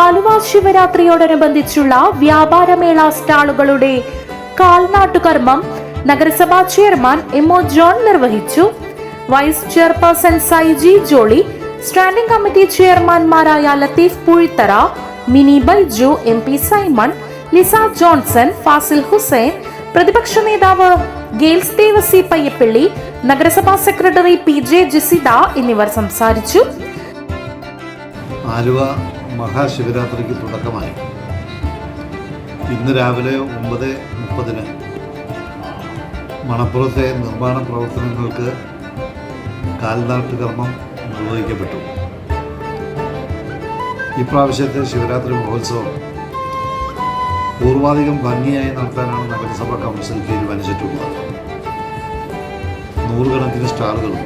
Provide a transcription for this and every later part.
ആലുവ ശിവരാത്രിയോടനുബന്ധിച്ചുള്ള വ്യാപാരമേള സ്റ്റാളുകളുടെ കാൽനാട്ടുകർമ്മം നഗരസഭാ ചെയർമാൻ എം ഒ ജോൺ നിർവഹിച്ചു. Vice chairperson Saiji Jolly standing committee ചെയർമാൻമാരായ Latheef Puzhithara Mini Baiju M P Simon Lisa Johnson Fazil Hussain പ്രതിപക്ഷ നേതാവ് ഗെയിൽസ് ദേവസി പയ്യപ്പള്ളി നഗരസഭാ സെക്രട്ടറി പി ജെ ജിസിത എന്നിവർ സംസാരിച്ചു. ആലുവ മഹാശിവരാത്രിക്ക് തുടക്കമായി. ഇന്ന് രാവിലെ ഒമ്പത് മുപ്പതിന് മണപ്പുറത്തെ നിർമ്മാണ പ്രവർത്തനങ്ങൾക്ക് കാൽനാട്ട് കർമ്മം നിർവഹിക്കപ്പെട്ടു. ഇപ്രാവശ്യത്തെ ശിവരാത്രി മഹോത്സവം പൂർവാധികം ഭംഗിയായി നടത്താനാണ് നഗരസഭാ കൗൺസിൽ തീരുമാനിച്ചിട്ടുള്ളത്. നൂറുകണക്കിന് സ്റ്റാളുകളും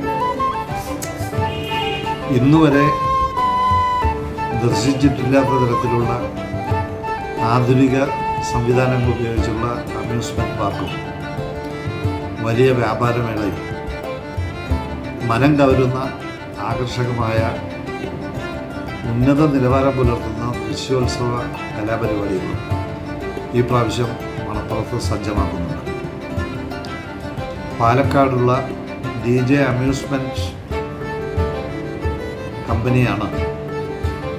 ഇന്നുവരെ ദർശിച്ചിട്ടില്ലാത്ത തരത്തിലുള്ള ആധുനിക സംവിധാനങ്ങൾ ഉപയോഗിച്ചുള്ള അമ്യൂസ്മെന്റ് പാർക്കും. വലിയ വ്യാപാരമേളയും മനം കവരുന്ന ആകർഷകമായ ഉന്നത നിലവാരം പുലർത്തുന്ന ദൃശ്യോത്സവ കലാപരിപാടികളും ഈ പ്രാവശ്യം മണപ്പുറത്ത് സജ്ജമാക്കുന്നുണ്ട്. പാലക്കാടുള്ള ഡി ജെ അമ്യൂസ്മെന്റ് കമ്പനിയാണ്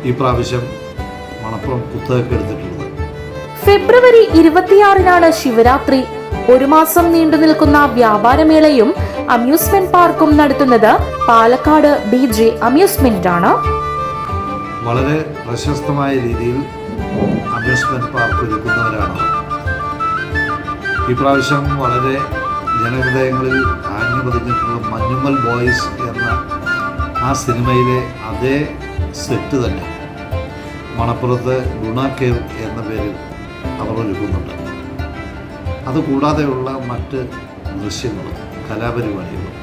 ഈ പ്രാവശ്യം മണപ്പുറം കുത്തകൊക്കെ എടുത്തിട്ടുള്ളത്. ഫെബ്രുവരി ഇരുപത്തിയാറിനാണ് ശിവരാത്രി. ഒരു മാസം നീണ്ടു നിൽക്കുന്ന വ്യാപാരമേളയും അമ്യൂസ്മെന്റ് പാർക്കും നടത്തുന്നത് പാലക്കാട് ബി ജെ അമ്യൂസ്മെന്റ് ആണ് വളരെ പ്രശസ്തമായ രീതിയിൽ അമ്യൂസ്മെന്റ് പാർക്ക് ഒരുക്കുന്നവരാണ്. ഈ പ്രാവശ്യം വളരെ ജനഹൃദയങ്ങളിൽ ആഞ്ഞു പതിഞ്ഞിട്ടുള്ള മഞ്ഞുമ്മൽ ബോയ്സ് എന്ന ആ സിനിമയിലെ അതേ സെറ്റ് തന്നെ. മണപ്പുറത്ത് ഗുണ കേവ് എന്ന പേരിൽ അവർ ഒരുക്കുന്നുണ്ട്. അതുകൂടാതെയുള്ള മറ്റ് ദൃശ്യങ്ങളും കലാപരിപാടികളും.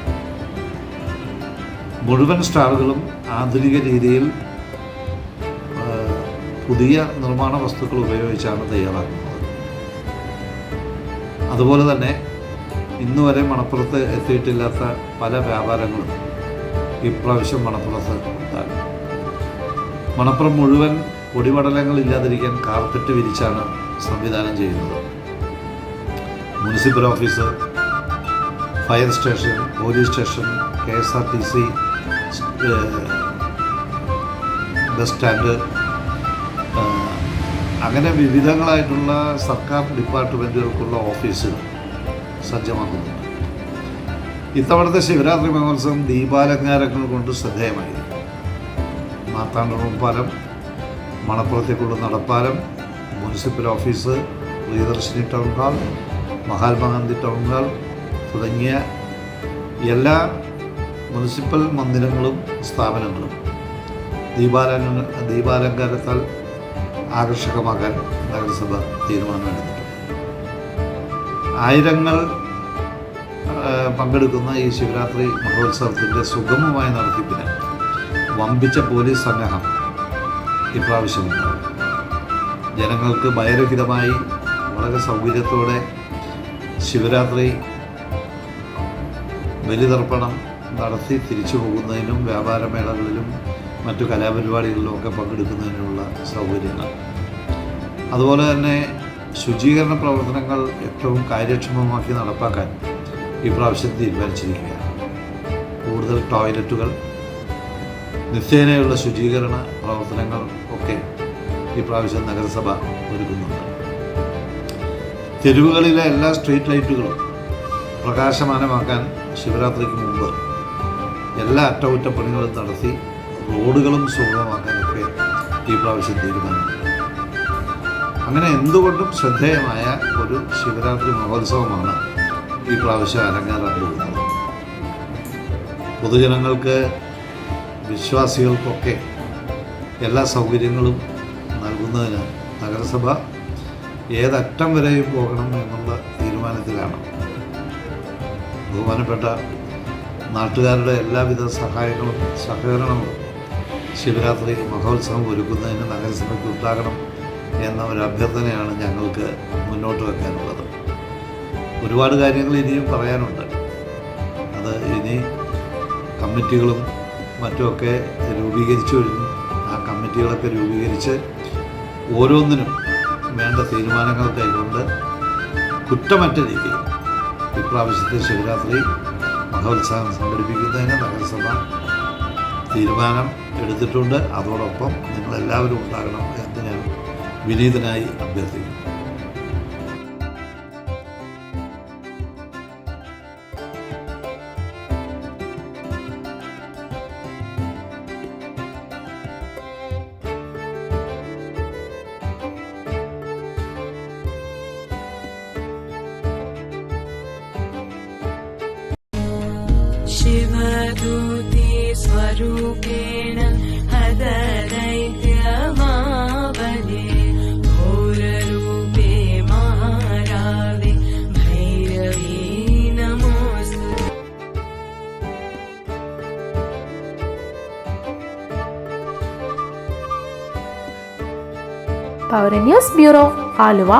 മുഴുവൻ സ്റ്റാളുകളും ആധുനിക രീതിയിൽ പുതിയ നിർമ്മാണ വസ്തുക്കൾ ഉപയോഗിച്ചാണ് തയ്യാറാക്കുന്നത്. അതുപോലെ തന്നെ ഇന്നു വരെ മണപ്പുറത്ത് എത്തിയിട്ടില്ലാത്ത പല വ്യാപാരങ്ങളും ഇപ്രാവശ്യം മണപ്പുറത്ത് ഉണ്ടാകും. മണപ്പുറം മുഴുവൻ പൊടിപടലങ്ങൾ ഇല്ലാതിരിക്കാൻ കാർപ്പറ്റ് വിരിച്ചാണ് സംവിധാനം ചെയ്യുന്നത്. Municipal office fire station police station K S R T C bus stand അങ്ങനെ വിവിധങ്ങളായിട്ടുള്ള സർക്കാർ ഡിപ്പാർട്ട്മെന്റുകൾക്കുള്ള ഓഫീസുകൾ സജ്ജമാക്കുന്നുണ്ട് ഇത്തവണത്തെ ശിവരാത്രി മഹോത്സവം ദീപാലങ്കാരങ്ങൾ കൊണ്ട് ശ്രദ്ധേയമായി മാർത്താണ്ഡപുരം പാലം മണപ്പുറത്തേക്കുള്ള നടപ്പാലം municipal office Priyadarshini town hall Mahatma Gandhi town hall തുടങ്ങിയ എല്ലാ മുനിസിപ്പൽ മന്ദിരങ്ങളും സ്ഥാപനങ്ങളും ദീപാലങ്ക ദീപാലങ്കാരത്താൽ ആകർഷകമാക്കാൻ നഗരസഭ തീരുമാനമെടുത്തിട്ടുണ്ട് ആയിരങ്ങൾ പങ്കെടുക്കുന്ന ഈ ശിവരാത്രി മഹോത്സവത്തിന്റെ സുഗമമായ നടത്തിപ്പിന് വമ്പിച്ച പോലീസ് സംഗ്രഹം ഇപ്രാവശ്യമുണ്ടാവും ജനങ്ങൾക്ക് ഭയരഹിതമായി വളരെ സൗകര്യത്തോടെ ശിവരാത്രി ബലിതർപ്പണം നടത്തി തിരിച്ചു പോകുന്നതിനും വ്യാപാരമേളകളിലും മറ്റു കലാപരിപാടികളിലും ഒക്കെ പങ്കെടുക്കുന്നതിനുള്ള സൗകര്യങ്ങൾ. അതുപോലെ തന്നെ ശുചീകരണ പ്രവർത്തനങ്ങൾ ഏറ്റവും കാര്യക്ഷമമാക്കി നടപ്പാക്കാൻ ഈ പ്രാവശ്യം തീരുമാനിച്ചിരിക്കുകയാണ്. കൂടുതൽ ടോയ്ലറ്റുകൾ നിത്യേനയുള്ള ശുചീകരണ പ്രവർത്തനങ്ങൾ ഒക്കെ ഈ പ്രാവശ്യം നഗരസഭ ഒരുക്കുന്നുണ്ട്. തെരുവുകളിലെ എല്ലാ സ്ട്രീറ്റ് ലൈറ്റുകളും പ്രകാശമാനമാക്കാൻ ശിവരാത്രിക്ക് മുമ്പ് എല്ലാ അറ്റകുറ്റപ്പണികളും നടത്തി റോഡുകളും സുഗമമാക്കാനൊക്കെ ഈ പ്രാവശ്യം തീരുമാനമുണ്ട് അങ്ങനെ എന്തുകൊണ്ടും ശ്രദ്ധേയമായ ഒരു ശിവരാത്രി മഹോത്സവമാണ് ഈ പ്രാവശ്യം അരങ്ങേറാൻ പോകുന്നത് പൊതുജനങ്ങൾക്ക് വിശ്വാസികൾക്കൊക്കെ എല്ലാ സൗകര്യങ്ങളും നൽകുന്നതിന് നഗരസഭ ഏതറ്റം വരെയും പോകണം എന്നുള്ള തീരുമാനത്തിലാണ്. ബഹുമാനപ്പെട്ട നാട്ടുകാരുടെ എല്ലാവിധ സഹായങ്ങളും സഹകരണങ്ങളും ശിവരാത്രി മഹോത്സവം ഒരുക്കുന്നതിന് നഗരസഭയ്ക്ക് ഉണ്ടാകണം എന്ന ഒരു അഭ്യർത്ഥനയാണ് ഞങ്ങൾക്ക് മുന്നോട്ട് വെക്കാനുള്ളത്. ഒരുപാട് കാര്യങ്ങൾ ഇനിയും പറയാനുണ്ട്. അത് ഇനി കമ്മിറ്റികളും മറ്റുമൊക്കെ രൂപീകരിച്ചു വരുന്നു. ആ കമ്മിറ്റികളൊക്കെ രൂപീകരിച്ച് ഓരോന്നിനും വേണ്ട തീരുമാനങ്ങൾ കൈക്കൊണ്ട് കുറ്റമറ്റ രീതിയിൽ ഇപ്രാവശ്യത്തെ ശിവരാത്രി മഹോത്സവം സംഘടിപ്പിക്കുന്നതിന് നഗരസഭ തീരുമാനം എടുത്തിട്ടുണ്ട്. അതോടൊപ്പം നിങ്ങളെല്ലാവരും ഉണ്ടാകണം എന്ന് ഞാൻ വിനീതനായി അഭ്യർത്ഥിക്കുന്നു. शिवदूते स्वरूपेण हददैत्यमावले घोररूपे महारावे भैरवी नमोऽस्तु പൗര ന്യൂസ് ബ്യൂറോ ആലുവ